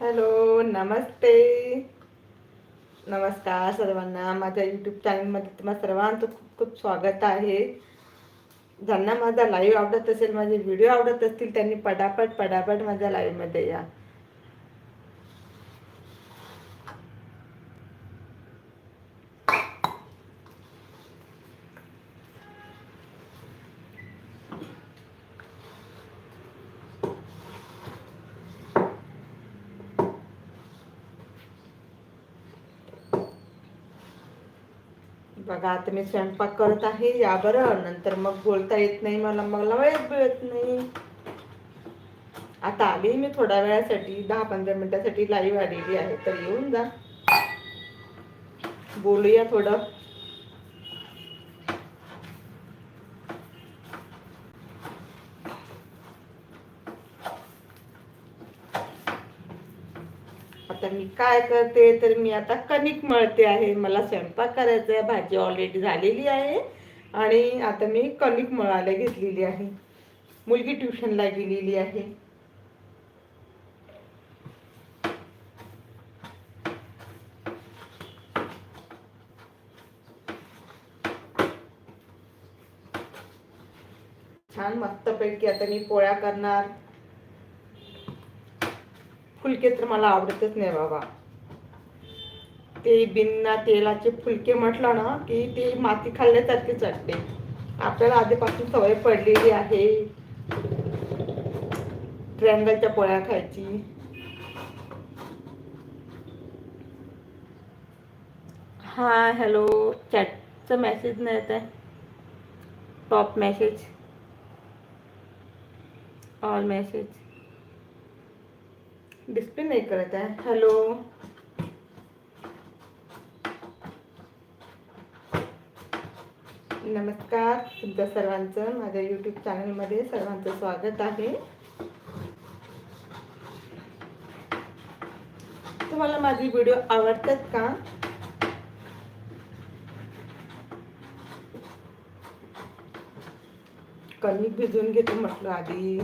Hello नमस्ते. नमस्कार सर्वांना. माझ्या यूट्यूब चॅनलमध्ये तुम्हाला सर्वांचं खूप खूप स्वागत आहे. ज्यांना माझा लाईव्ह आवडत असेल माझे व्हिडिओ आवडत असतील त्यांनी पटापट पटापट माझ्या लाईव्हमध्ये या. बघा आता मी स्वयंपाक करत आहे या बरं. नंतर मग बोलता येत नाही मला मला वेळच मिळत नाही. आता आली मी थोड्या वेळासाठी दहा पंधरा मिनिटासाठी लाईव्ह आलेली आहे. तर येऊन जा. बोलूया थोडं. मी काय करते तर मी आता कणिक मळते आहे. मला स्वयंपाक करायचा आहे. भाजी ऑलरेडी झालेली आहे. आणि आता मी कणिक मळायला घेतलेली आहे. मुलगी ट्युशनला गेलेली आहे. छान मस्तपैकी आता मी पोळ्या करणार. फुलके तर मला आवडतच नाही बाबा. ते बिना तेलाचे फुलके म्हटलं ना की ते माती खाल्ल्यासारखेच वाटते. आपल्याला आधीपासून सवय पडलेली आहे. ट्रँगलच्या पोळ्या खायची. हा हॅलो. चॅटचा मेसेज नाही येत आहे. Top message. All message. Display नाही करत आहे. हॅलो. नमस्कार तुमच्या सर्वांचं माझ्या यूट्यूब चॅनलमध्ये सर्वांचं स्वागत आहे. तुम्हाला माझी व्हिडिओ आवडतात का? कणिक भिजवून घेते म्हटलं आधी.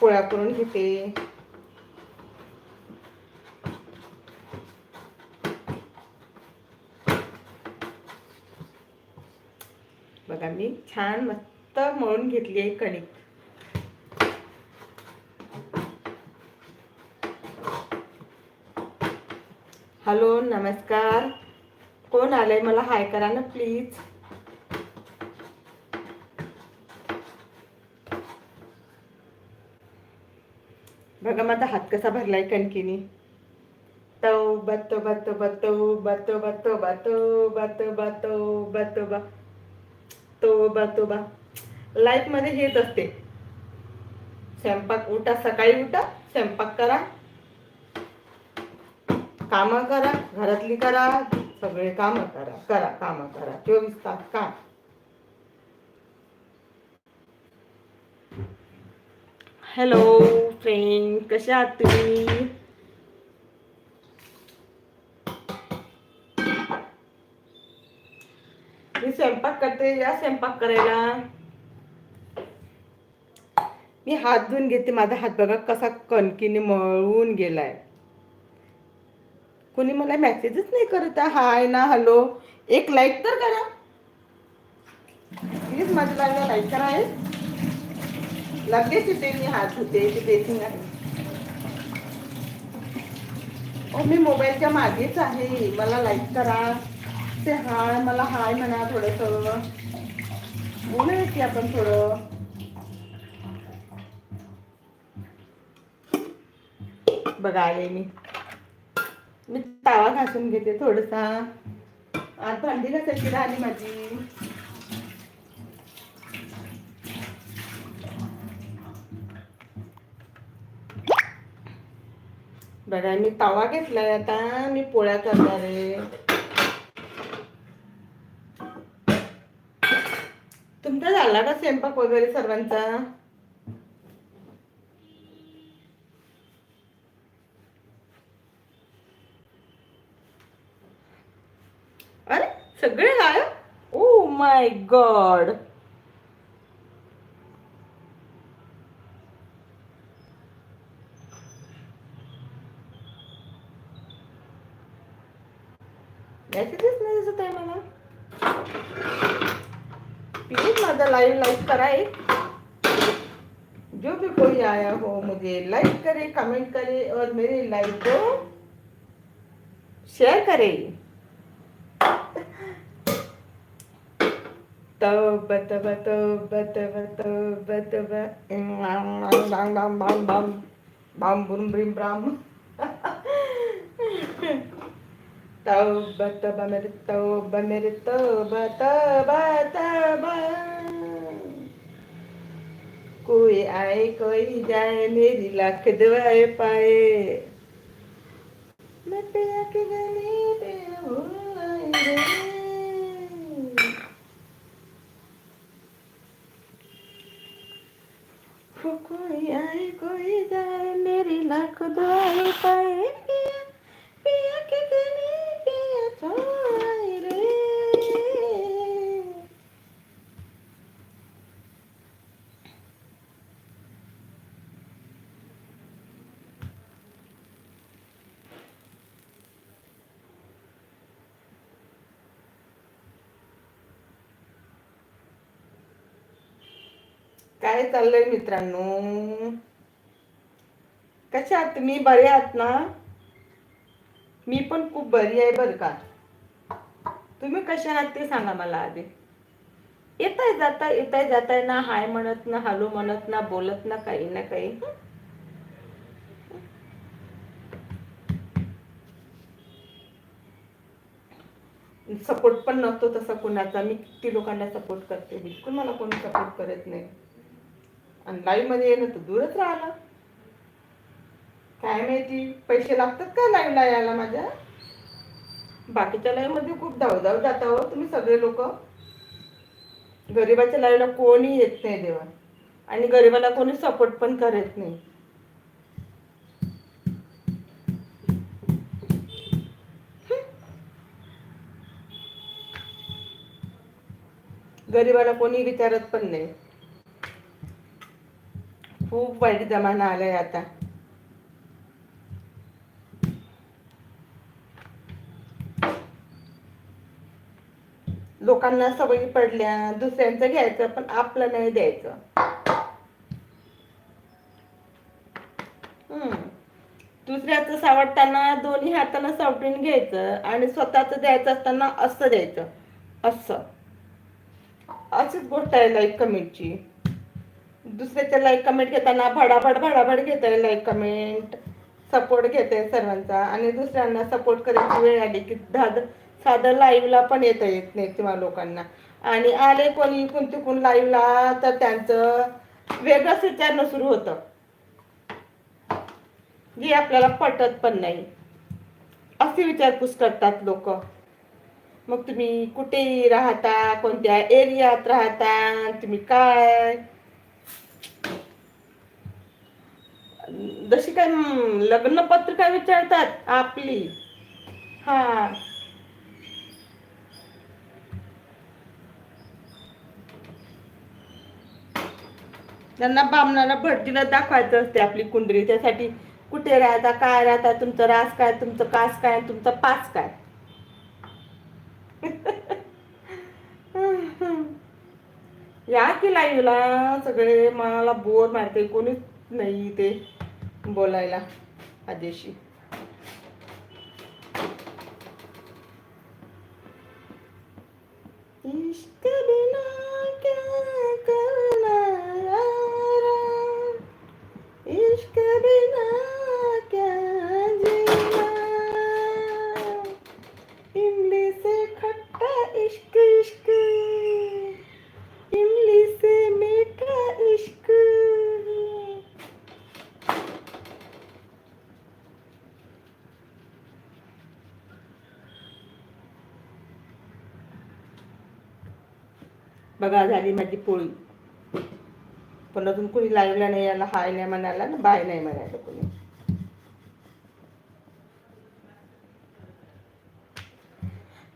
पोळ्या करून घेते. बघा मी छान मस्त मळून घेतली आहे कणिक हॅलो नमस्कार कोण आलंय मला हाय करा ना प्लीज बघा माझा हात कसा भरलाय कणकीने तो बतो बतो बतो बतो बतो बतो बतो बतो बतो बा तो बा तो बा हेच असते. स्वयंपाक उठा सकाळी उठा स्वयंपाक करा. कामं करा घरातली करा सगळे कामं करा करा कामं करा. चोवीस तास काम. हॅलो फ्रेंड कशा आहात तुम्ही? करते या स्वयंपाक करायला. मी हात धुवून घेते माझा हात बघा कसा कणकीने मळून गेलाय. कोणी मला मेसेजच नाही करत हाय ना हॅलो एक लाईक तर करा. प्लीज माझ्या लाईव्हला लाईक करा आहे लगेच तिथे मी हात धुते ते बेसिंग आहे ओ मी मोबाईलच्या मागेच आहे. मला लाईक करा. ते हाय मला हाय म्हणा थोडस. बोलूया की आपण थोडं. बघा आले मी. मी तावा घासून घेते थोडसा. आज भांडी घासायची राहिली माझी? बघा मी तावा घेतलाय आता. मी पोळ्या करणार आहे. झाला का स्वयंपाक वगैरे सर्वांचा? अरे सगळे गायब? Oh my god live like कराए जो भी कोई आया हो, मुझे लाइक करे कमेंट करे और मेरे लाइव को शेयर करे। तब तब बाम ब्रिम। ब्राम मेरे, तब मेरे तब तब कोई आए कोई जाए मेरी लाख दुआएं पाए। मैं पिया के गले पे भूल कोई आए कोई जाए मेरी लाख दुआएं पाए। पिया पिया के गले पिया छोड़ आई रे काय चाललंय मित्रांनो. कशा आहात तुम्ही? बरे आहात ना? मी पण खूप बरी आहे बरं का. तुम्ही कशा आहात ते सांगा मला आधी. येताय जाता येताय जाताय ना? हाय म्हणत ना हॅलो म्हणत ना बोलत ना काही ना काही. सपोर्ट पण नसतो तसा कुणाचा. मी किती लोकांना सपोर्ट करते. बिलकुल मला कोणी सपोर्ट करत नाही. आणि लाईव्हमध्ये येणं तर दूरच राहिलं. काय माहिती पैसे लागतात का लाईव्हला यायला माझ्या? बाकीच्या लाईव्हमध्ये खूप धावधाव जाता हो तुम्ही सगळे लोक. गरीबाच्या लाईव्हला कोणी येत नाही देवा. आणि गरीबाला कोणी सपोर्ट पण करत नाही. गरीबाला कोणी विचारत पण नाही. खूप वाईट जमाना आलाय आता. लोकांना सवयी पडल्या दुसऱ्यांचं घ्यायचं पण आपलं नाही द्यायचं. हम्म. दुसऱ्याचं सावडताना दोन्ही हातानं सावटून घ्यायचं आणि स्वतःच द्यायचं असताना असं द्यायचं. असं. अशीच गोष्ट आहे लाईफ कमेंटची दुसऱ्याच्या लाईक कमेंट घेताना भडाभड भडाभड घेते लाईक कमेंट सपोर्ट घेते सर्वांचा. आणि दुसऱ्यांना सपोर्ट करायची वेळ आली की धाद साधं लाईव्हला पण येता येत नाही किंवा लोकांना. आणि आले कोणी इकून तिकून लाईव्हला तर त्यांचं वेगळंच विचारणं सुरू होतं. जे आपल्याला पटत पण नाही. असे विचारपूस करतात लोक. मग तुम्ही कुठे राहता कोणत्या एरियात राहता तुम्ही काय? जशी काय लग्न पत्रिका विचारतात? आपली. हा. त्यांना बामणाला भटजीला दाखवायचं असते आपली कुंडली. त्यासाठी कुठे राहता काय राहता तुमचं रास काय तुमचं कास काय तुमचं पास काय? या की लाईव्हला सगळे मला बोर मारते. कोणीच नाही ते बोलायला माझ्याशी इश्क बिना क्या करना यारा इश्क बिना क्या जीना इमली से खट्टा इश्क इश्क इमली से मीठा इश्क बघा झाली माझी पोळी. पण अजून कोणी लागलं नाही याला हाय नाही म्हणाला ना बाय नाही म्हणायला कोणी.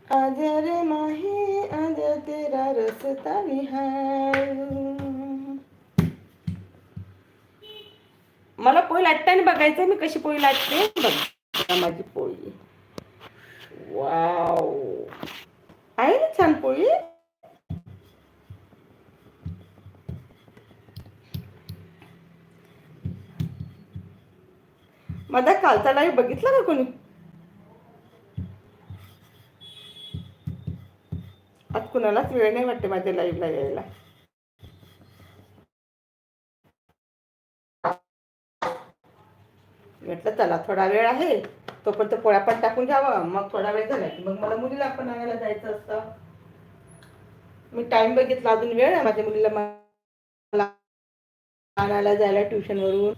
आज रे माही आज तेरा रस्ता निहाळू मला पोळी लाटताना बघायचं मी कशी पोळी लाटते बघ बघा माझी पोळी. वाव. आहे ना छान पोळी? माझा कालचा लाईव्ह बघितला का कोणी? आज कुणालाच वेळ नाही वाटते माझ्या लाईव्हला यायला. म्हटलं चला थोडा वेळ आहे. तोपर्यंत पोळ्या पण टाकून घ्यावा. मग थोडा वेळ झाला की मग मला मुलीला पण आणायला जायचं असतं. मी टाइम बघितला अजून वेळ आहे. माझ्या मुलीला मला आणायला जायला ट्युशनवरून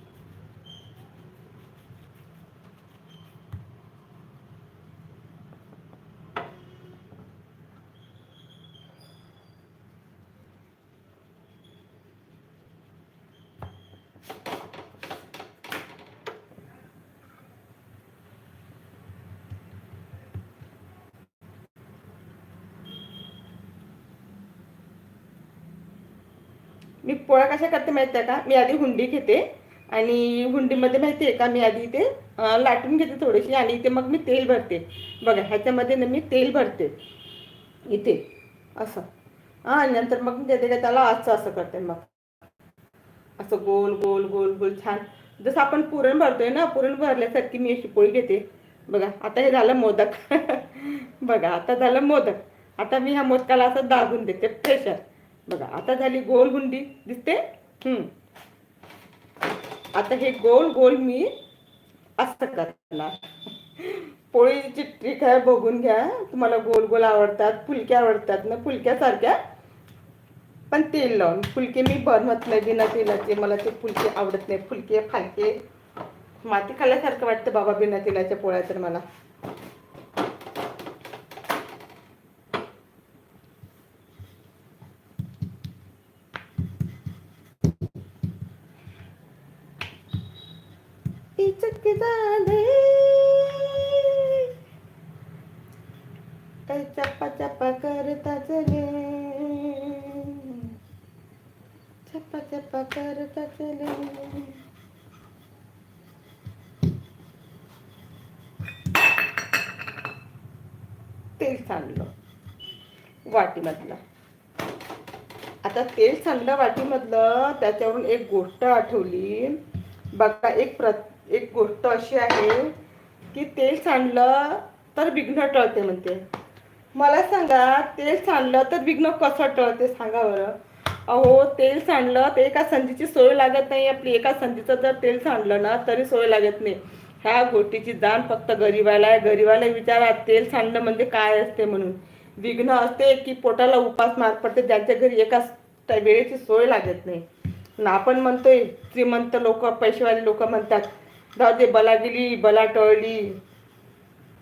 मी पोळ्या कशा करते माहिती आहे का? मी आधी हुंडी घेते आणि हुंडीमध्ये माहिती आहे का? मी आधी इथे लाटून घेते थोडीशी आणि इथे मग मी तेल भरते. बघा ह्याच्यामध्ये ना मी तेल भरते. इथे. असं. हां आणि नंतर मग मी देते का त्याला असं असं करते मग. असं गोल गोल गोल गोल छान. जसं आपण पुरण भरतोय ना पुरण भरल्यासारखी मी अशी पोळी घेते. बघा आता हे झालं मोदक. बघा आता झालं मोदक. आता मी ह्या मोदकाला असं दाबून देते प्रेशर बघा आता झाली गोल गुंडी दिसते? आता हे गोल गोल मी असं करणार. पोळीची ट्रिक आहे बघून घ्या. तुम्हाला गोल गोल आवडतात फुलक्या आवडतात ना फुलक्यासारख्या. पण तेल लावून. फुलके मी बनवत नाही बिना तेलाचे. मला ते फुलके आवडत नाही. फुलके फालके. माती खाल्ल्यासारखं वाटतं बाबा बिना तेलाच्या पोळ्या तर मला. इचक झाले. काही चप्पा चप्पा करता चले चप्पा चप्पा करता चले तेल सांडलं वाटीमधलं. आता तेल सांडलं वाटीमधलं त्याच्यावरून एक गोष्ट आठवली. बघा एक प्र एक गोष्ट अशी आहे की तेल सांडलं तर विघ्न टळते म्हणते. मला सांगा तेल सांडलं तर विघ्न कसं टळते सांगा बरं. अहो तेल सांडलं तर एका संधीची सोय लागत नाही. आपली एका संधीचं जर तेल सांडलं ना तरी सोय लागत नाही. ह्या गोष्टीची जाण फक्त गरीबाला आहे. गरीबाला विचारा तेल सांडणं म्हणजे काय असते म्हणून. विघ्न असते की पोटाला उपास मार पडते. ज्यांच्या घरी एका वेळेची सोय लागत नाही. ना आपण म्हणतोय श्रीमंत लोक पैसेवाले लोक म्हणतात राहू दे बला गेली बला टळली.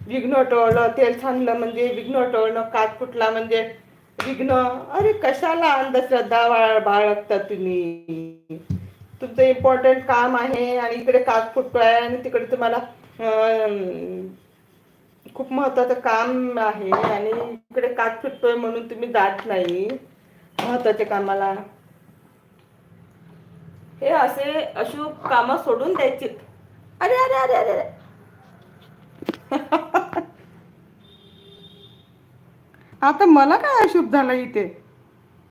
विघ्न टळलं तेल सांडलं म्हणजे विघ्न टळणं काच फुटला म्हणजे विघ्न. अरे कशाला अंधश्रद्धा बाळ बाळगता तुम्ही? तुमचं इम्पॉर्टंट काम आहे आणि इकडे काच फुटतोय आणि तिकडे तुम्हाला खूप महत्वाचं काम आहे आणि इकडे काच फुटतोय म्हणून तुम्ही जात नाही. महत्त्वाच्या कामाला. हे असे अशुभ कामं सोडून द्यायची. अरे अरे अरे अरे अरे. आता मला काय अशुभ झालं इथे?